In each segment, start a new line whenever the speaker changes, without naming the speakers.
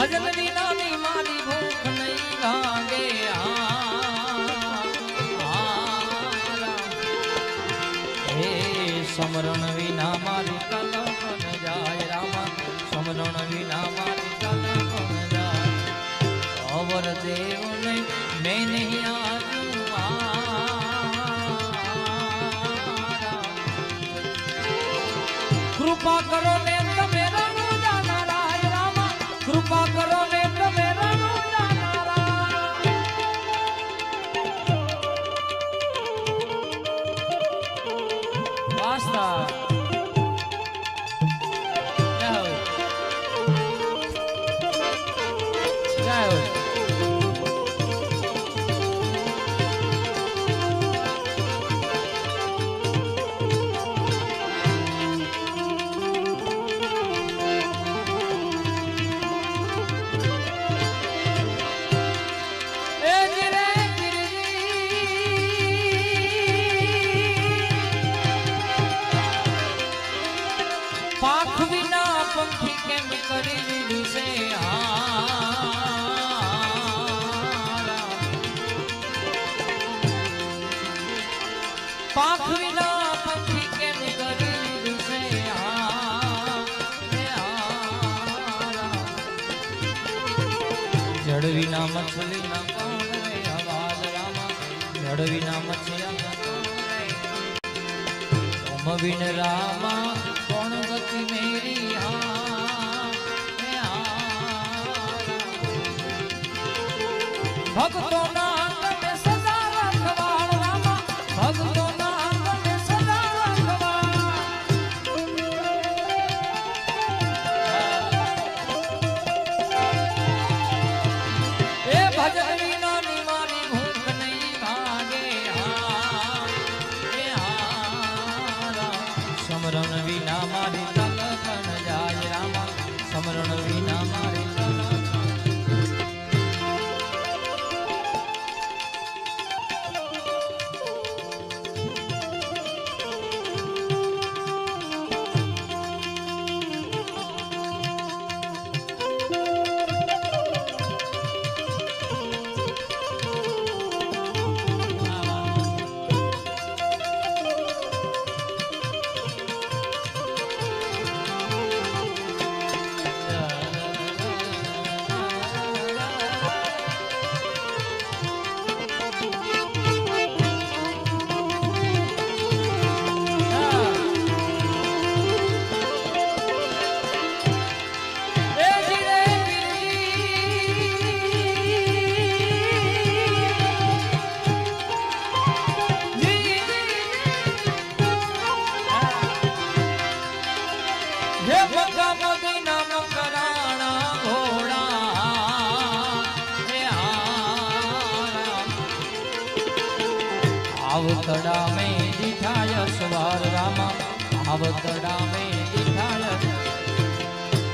ભજન વિનાની મારી ભૂખ નહીં ભાંગે હે સમરણ વિના મારી કલમ જાય, રામા. સમરણ વિના કૃપા કરો ને લડવીના મછલીના લડવીના મછલીના ઓમવિન રામા કોણ ગતિ મેરી ભક્તોના આવતડા મે દીઠાય સ્વાર રામા આવતડા મે દીઠાય.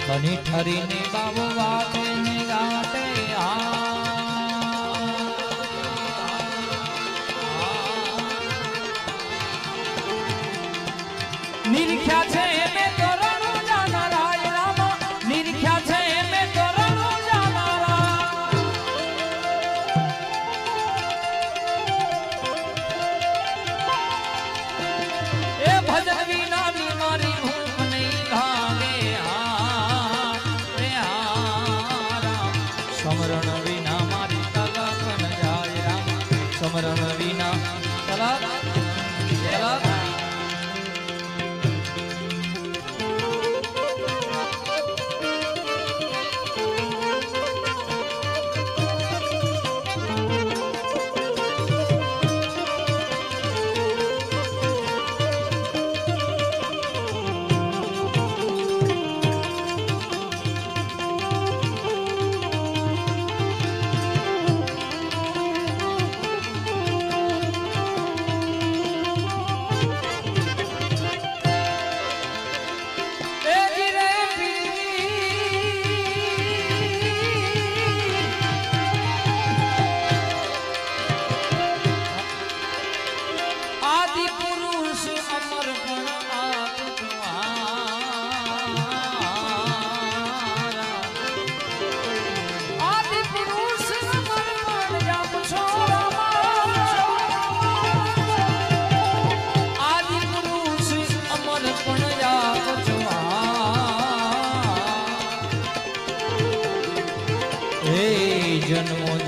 કની ઠરીને બાવ વાત ગાતે આ. નિરખ્યા છે એને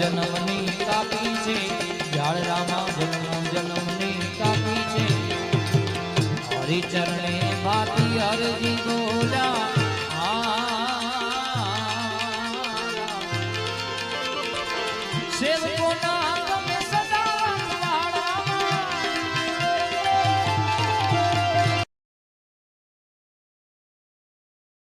જન્મની કાપી છે જાળ રામા જન્મ જન્મની કાપી છે હરિચરણે ભાતી હરજી ગોલા સેવકોના